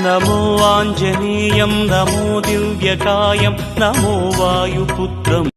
నమో Anjaneyam నమో దివ్యకాయం నమో వాయుపుత్రం.